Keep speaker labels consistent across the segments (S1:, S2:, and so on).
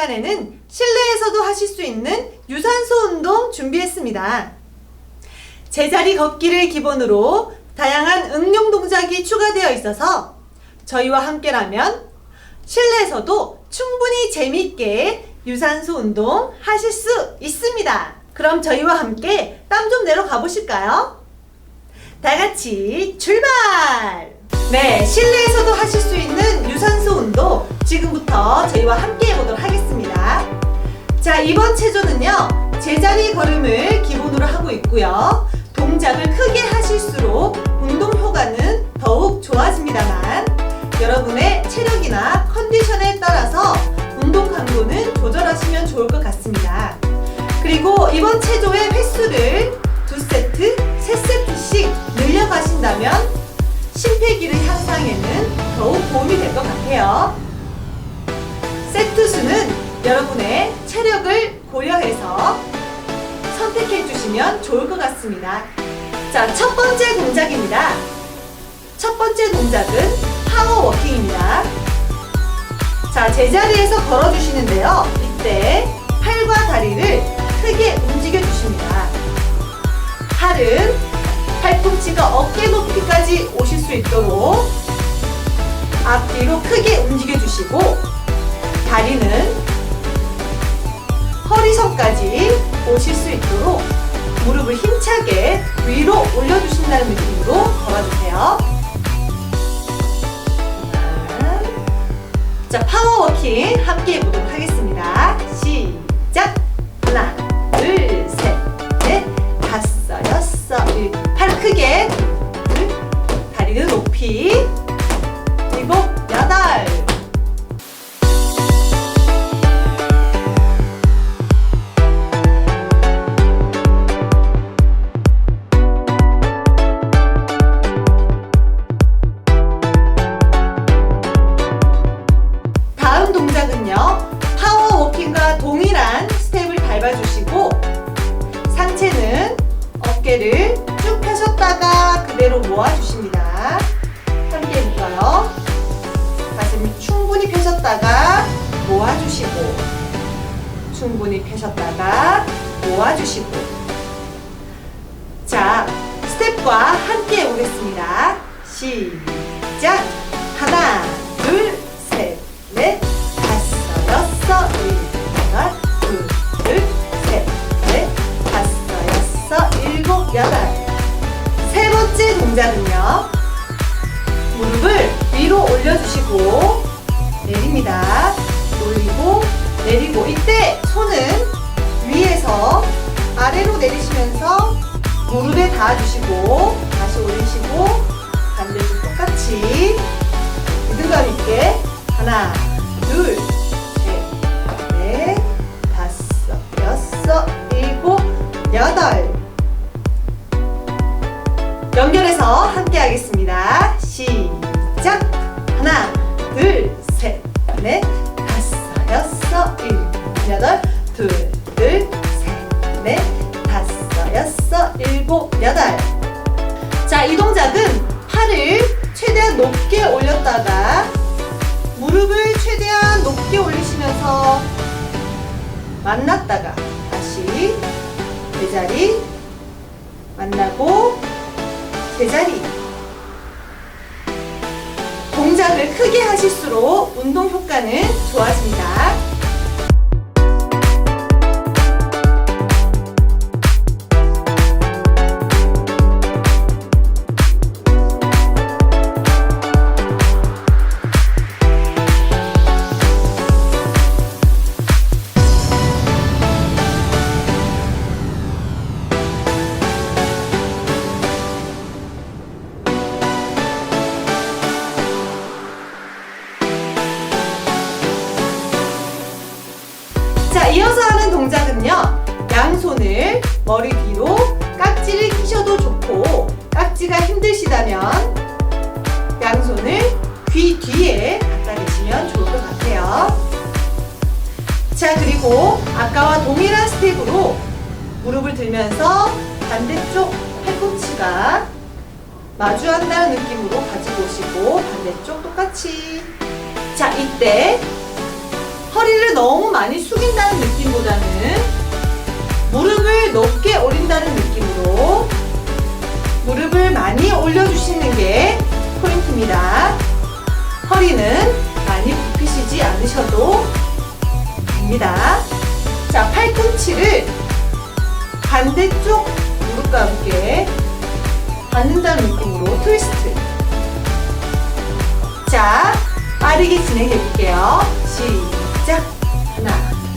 S1: 시간에는 실내에서도 하실 수 있는 유산소 운동 준비했습니다. 제자리 걷기를 기본으로 다양한 응용 동작이 추가되어 있어서 저희와 함께라면 실내에서도 충분히 재밌게 유산소 운동 하실 수 있습니다. 그럼 저희와 함께 땀 좀 내러 가보실까요? 다 같이 출발! 네, 실내에서도 하실 수 있는 유산소 운동 지금부터 저희와 함께 해보도록 하겠습니다. 자, 이번 체조는요, 제자리 걸음을 기본으로 하고 있고요. 동작을 크게 하실수록 운동 효과는 더욱 좋아집니다만, 여러분의 체력이나 컨디션에 따라서 운동 강도는 조절하시면 좋을 것 같습니다. 그리고 이번 체조의 횟수를 두 세트, 세 세트씩 늘려가신다면 심폐기능 향상에는 더욱 도움이 될 것 같아요. 세트 수는 여러분의 체력을 고려해서 선택해 주시면 좋을 것 같습니다. 자, 첫 번째 동작입니다. 첫 번째 동작은 파워워킹입니다. 자, 제자리에서 걸어주시는데요. 이때 팔과 다리를 크게 움직여 주십니다. 팔은 팔꿈치가 어깨 높이까지 오실 수 있도록 앞뒤로 크게 움직여 주시고 다리는 허리선까지 오실 수 있도록 무릎을 힘차게 위로 올려주신다는 느낌으로 걸어주세요. 자, 파워워킹 함께 해보도록 하겠습니다. 시작! 하나, 둘, 셋, 넷, 다섯, 여섯, 일곱, 팔 크게, 둘, 다리는 높이, 모아주십니다. 함께 해볼까요? 가슴 충분히 펴셨다가 모아주시고 충분히 펴셨다가 모아주시고 자, 스텝과 함께 오겠습니다. 시작! 같이 리듬감 있게 하나, 둘, 셋, 넷, 다섯, 여섯, 일곱, 여덟. 연결해서 함께 하겠습니다. 시작! 하나, 둘, 셋, 넷, 다섯, 여섯, 일곱, 여덟, 둘, 둘, 셋, 넷, 다섯, 여섯, 일곱, 여덟. 자, 이 동작은 팔을 높게 올리시면서 만났다가 다시 제자리 만나고 제자리 동작을 크게 하실수록 운동 효과는 좋아집니다. 그리고 아까와 동일한 스텝으로 무릎을 들면서 반대쪽 팔꿈치가 마주한다는 느낌으로 가지고 오시고 반대쪽 똑같이 자, 이때 허리를 너무 많이 숙인다는 느낌보다는 무릎을 높게 올린다는 느낌으로 무릎을 많이 올려주시는 게 포인트입니다. 허리는 많이 굽히시지 않으셔도 됩니다. 자, 팔꿈치를 반대쪽 무릎과 함께 받는다는 느낌으로 트위스트. 자, 빠르게 진행해 볼게요. 시작. 하나,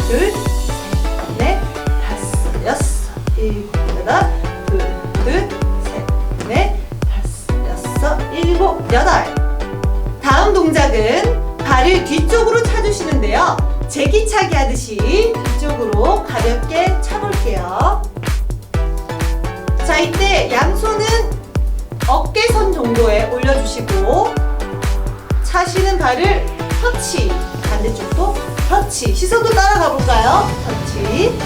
S1: 둘, 셋, 넷, 다섯, 여섯, 일곱, 여덟, 둘, 둘, 셋, 넷, 다섯, 여섯, 일곱, 여덟. 다음 동작은 발을 뒤쪽으로 차주시는데요. 제기차기 하듯이 뒤쪽으로 가볍게 차볼게요. 자, 이때 양손은 어깨선 정도에 올려주시고 차시는 발을 터치 반대쪽도 터치. 시선도 따라가 볼까요? 터치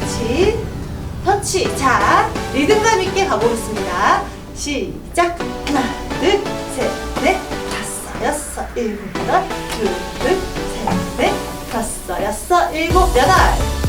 S1: 터치 터치. 자 리듬감 있게 가보겠습니다. 시작. 하나 둘 셋 넷. 다섯 여섯 일곱 여덟 둘셋넷 다섯 여섯 일곱 여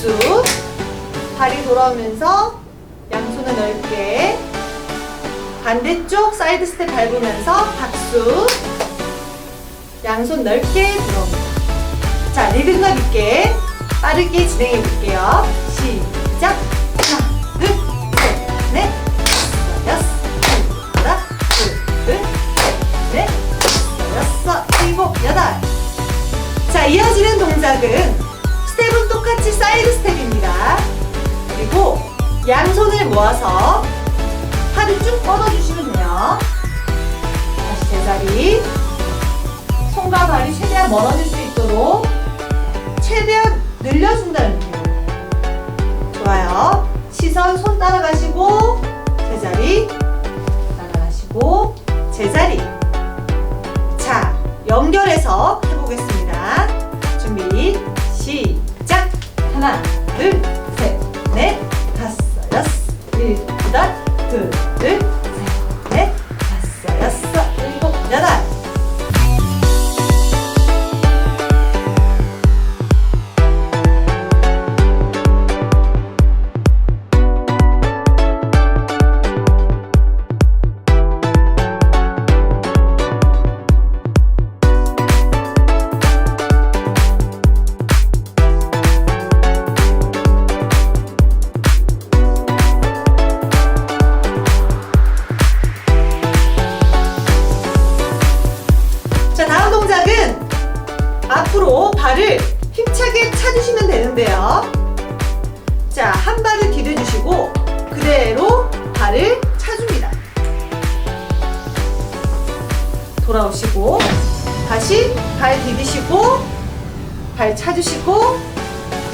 S1: 박수 발이 돌아오면서 양손을 넓게 반대쪽 사이드 스텝 밟으면서 박수 양손 넓게 들어옵니다. 자, 리듬감 있게 빠르게 진행해 볼게요. 시작. 하나, 둘, 셋, 넷, 다섯, 여섯, 일곱, 여덟, 둘, 둘, 셋, 넷, 다섯, 여섯, 일곱, 여덟. 자, 이어지는 동작은 똑같이 사이드 스텝입니다. 그리고 양손을 모아서 팔을 쭉 뻗어주시면 돼요. 다시 제자리. 손과 발이 최대한 멀어질 수 있도록 최대한 늘려준다는 느낌. 좋아요. 시선 손 따라가시고 제자리 따라가시고 제자리. 자, 연결해서 해보겠습니다. 준비. 하나, 둘,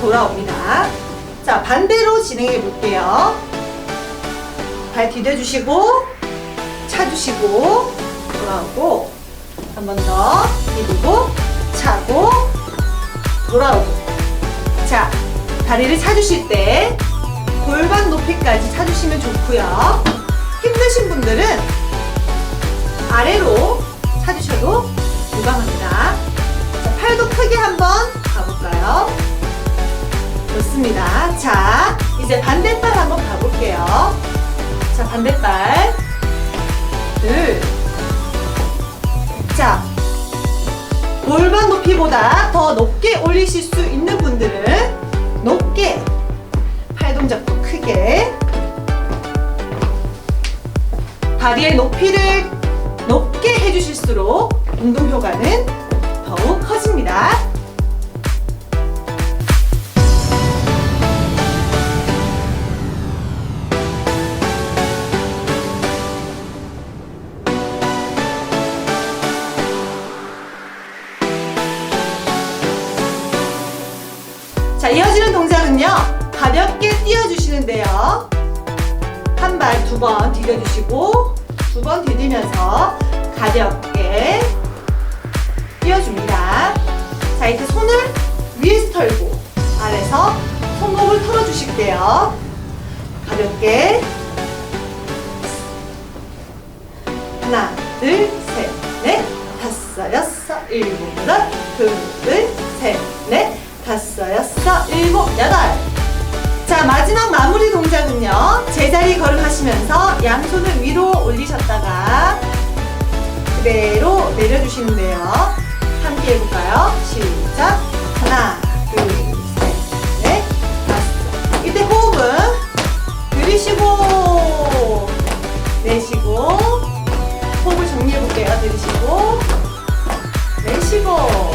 S1: 돌아옵니다. 자, 반대로 진행해 볼게요. 발 디뎌주시고 차주시고 돌아오고 한 번 더 디디고 차고 돌아오고 자 다리를 차주실 때 골반 높이까지 차주시면 좋고요 힘드신 분들은 아래로 차주셔도 무방합니다 자, 팔도 크게 한번 이제 반대발 한번 가볼게요. 자 반대발. 둘. 자, 골반 높이보다 더 높게 올리실 수 있는 분들은 높게 팔 동작도 크게 다리의 높이를 높게 해주실수록 운동 효과는 더욱 커집니다. 두 번 디뎌주시고 두 번 디디면서 가볍게 뛰어줍니다. 자, 이제 손을 위에서 털고 아래서 손목을 털어주실게요. 가볍게 하나, 둘, 셋, 넷, 다섯, 여섯, 일곱, 여덟, 둘, 둘, 셋, 넷, 다섯, 여섯, 일곱, 여덟. 자, 마지막 마무리 동작은요. 제자리 걸음하시면서 양손을 위로 올리셨다가 그대로 내려주시는데요. 함께 해볼까요? 시작. 하나, 둘, 셋, 넷, 다섯. 이때 호흡은 들이쉬고, 내쉬고, 호흡을 정리해볼게요. 들이쉬고, 내쉬고.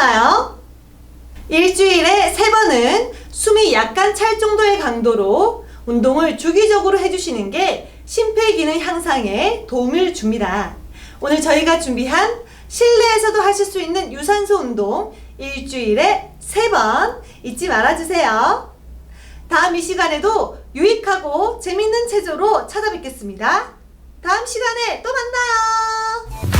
S1: 나셨나요? 일주일에 세 번은 숨이 약간 찰 정도의 강도로 운동을 주기적으로 해주시는 게 심폐기능 향상에 도움을 줍니다. 오늘 저희가 준비한 실내에서도 하실 수 있는 유산소 운동 일주일에 세 번 잊지 말아주세요. 다음 이 시간에도 유익하고 재밌는 체조로 찾아뵙겠습니다. 다음 시간에 또 만나요.